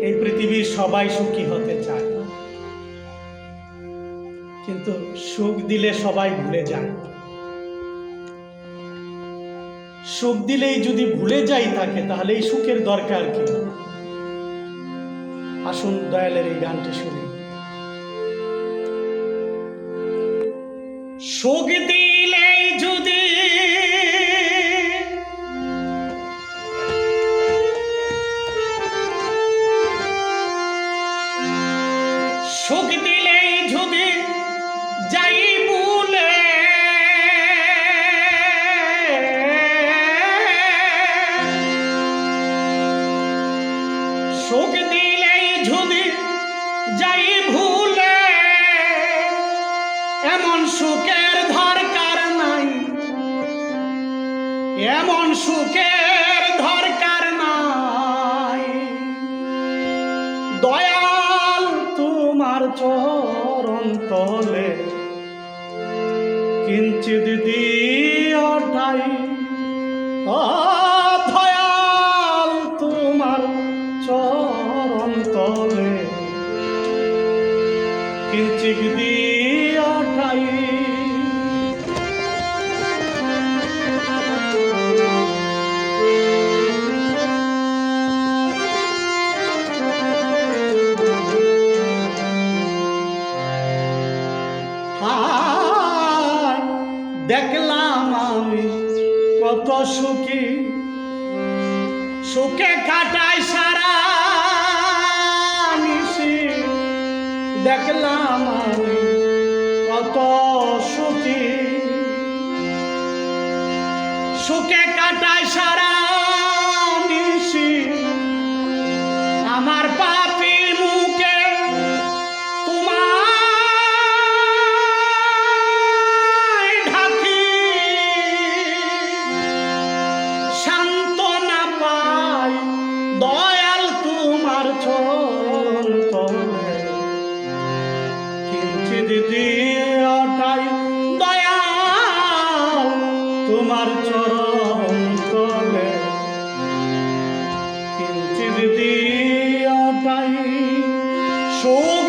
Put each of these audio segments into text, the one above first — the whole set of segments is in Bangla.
এই পৃথিবীর সবাই সুখী হতে চায়। কিন্তু সুখ দিলে সবাই ভুলে যায়। সুখ দিলেই যদি ভুলে যাই তাকে তাহলে এই সুখের দরকার কি? আসুন দয়ালের এই গানটি শুনি। সুখ এমন সুখের দরকার নাই। দয়াল তোমার চরণ তলে কিঞ্চিত দিয়টাই ও দয়াল তোমার চরণ তলে কিঞ্চিত দিয়টাই দেখলাম আমি কত সুখী। সুখে কাটাই সারা নিশি। দেখলাম আমি কত সুখী। সুখে কাটাই সারা সুখ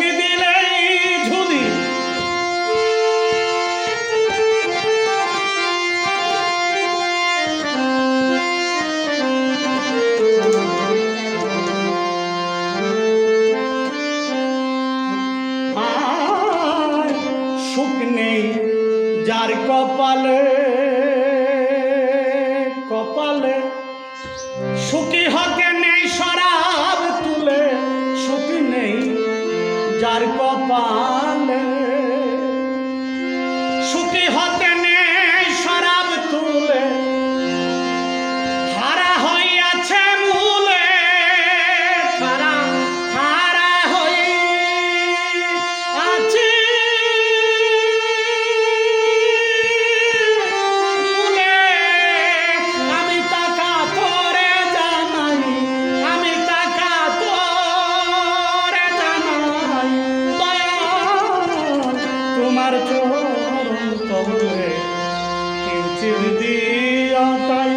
কিঞ্চিত দিয়াটাই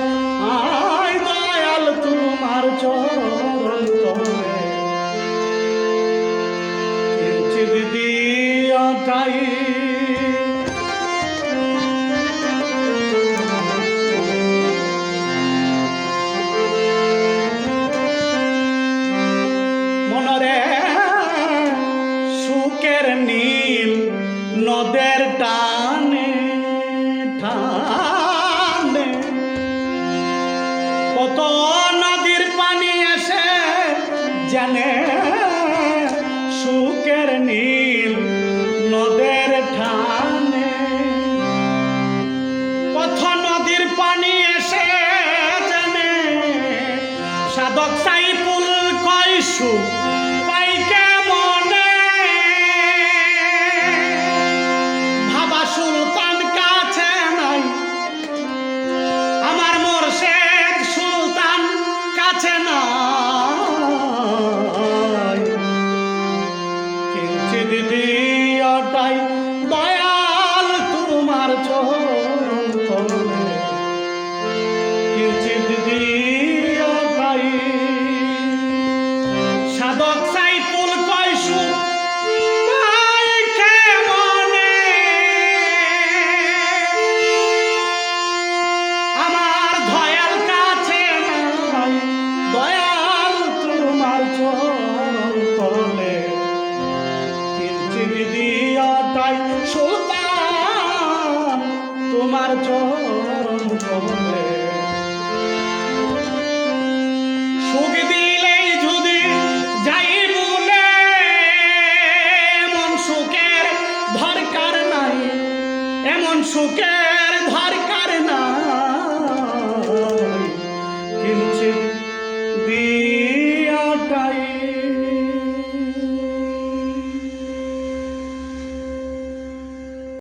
আয় দয়াল তোমার চরণ মনরে সুখের নীল নদের কত নদীর পানি এসে জানে, সুখের নীল নদের ঠানে কত নদীর পানি এসে জানে, সাধক সাইপুল কয়সু পাইকে বিদিয়াটাই সুলতান তোমার চরণ কমলে। সুবিধি